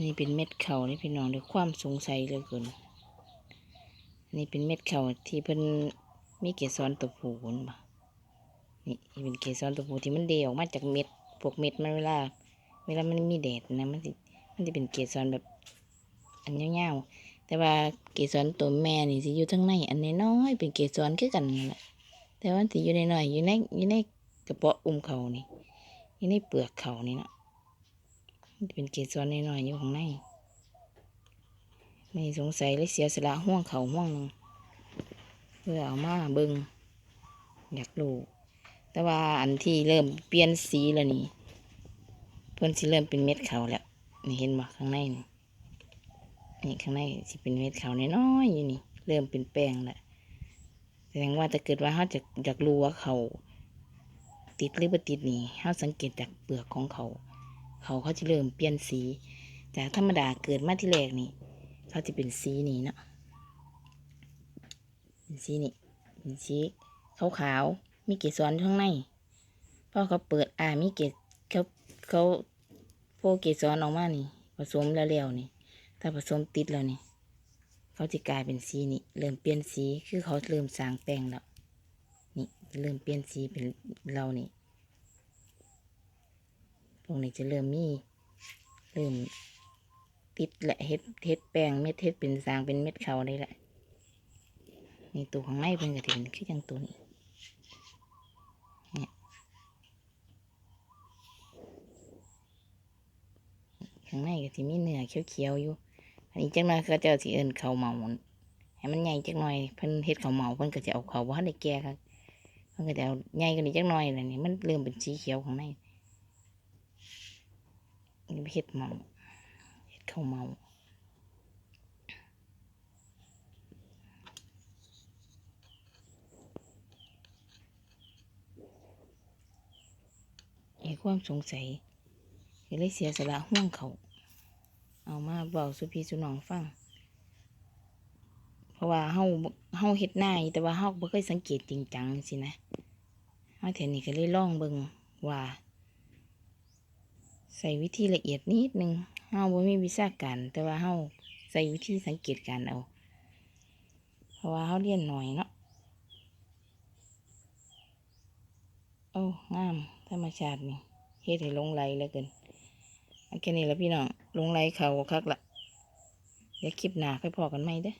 นนี้เป็นเม็ดเข่านี่พี่น้องด้วยความสงสัยเหลยเกินอันนี้เป็นเม็ดเข่าที่เพิ่นมีเกสรตัวผูนบ่นี่เป็นเกสรตัวผูที่มันเดออกมาจากเม็ดพวกเม็ดมันเวลา เวลามันมีแดดนะมันสิมันจะเป็นเกสรแบบ อันยาวๆแต่ว่าเกสรตัวแม่นี่สิอยู่ทั้งในอันน้อยเป็นเกสรคือกันนั่นแหละแต่ว่ามันสิอยู่ในน้อยอยู่ในอยู่ในกระเพาะอุ้มเขานี่อยู่ในเปลือกเขานี่เนาะ เป็นเกสรน้อยๆอยู่ข้างในไม่สงสัยเลยเสียสละห่วงเขาห่วงนึงเพื่อเอามาเบิงอยากรู้แต่ว่าอันที่เริ่มเปลี่ยนสีแล้วนี่ เพิ่นสิเริ่มเป็นเม็ดขาวแล้วนี่เห็นบ่ข้างในนี่นี่ข้างในสิเป็นเม็ดขาวน้อยๆอยู่นี่ เริ่มเป็นแป้งแล้วแสดงว่าถ้าเกิดว่าเขาจะอยากรู้ว่าเขาติดหรือบ่ติดนี่เขาสังเกตจากเปลือกของเขา เขาเขาจะเริ่มเปลี่ยนสี จากธรรมดาเกิดมาที่แรกนี่ เขาจะเป็นสีนี้เนาะเป็นสีนี่เป็นสีขาวๆมีเกสรอยู่ข้างในพอเขาเปิดอ่ามีเกสเขาเขาโพเกสรออกมานี่ ผสมแล้วแล้วนี่ ถ้าผสมติดแล้วนี่ เขาจะกลายเป็นสีนี่ เริ่มเปลี่ยนสีคือเขาเริ่มสร้างแป้งแล้วนี่เริ่มเปลี่ยนสีเป็นเรานี่ วกนี้จะเริ่มมีเริ่มติดและเฮ็ดเฮ็ดแป้งเม็ดเฮ็ดเป็นสางเป็นเม็ดเขาได้แหละนี่ตัวข้างในเพิ่นก็ถึงคือจังตัวนี้เนี่ยข้างในก็สิมีเนื้อเขียวๆอยู่ อันนี้จังหน่อยเขาเจ้าสิเอิ้นข้าเหมาให้มันใหญ่จังหน่อยเพิ่นเฮ็ดข้าเหมาเพิ่นก็จะเอาเขาวบ่ทันได้แก่ครับเพิ่นก็จะเอาใหญ่กว่านี้จังหน่อยแล้วนี่มันเริ่มเป็นสีเขียวข้างใน นี่เฮ็ดเมาเฮ็ดข้าวเมามีความสงสัยก็เลยเสียสละห่วงเขา เอามาเบาสุพีสุนองฟัง เพราะว่าเฮาบ่เฮาเฮ็ดหน้าแต่ว่าเฮาบ่เคยสังเกตจริงจังสินะเฮาแถวนี้ก็เลยลองเบิ่งว่า ใส่วิธีละเอียดนิดนึงเฮาบ่มีวิชาการแต่ว่าเฮาใส่วิธีสังเกตการเอา เพราะว่าเฮาเรียนหน่อยเนาะโอ้งามธรรมชาตินี่เฮ็ดให้ลงไหลเหลือเกินเอาแค่นี้ละพี่น้องลงไหลเขาคักละเดี๋ยวคลิปหน้าค่อยพอกันไหมเด้อ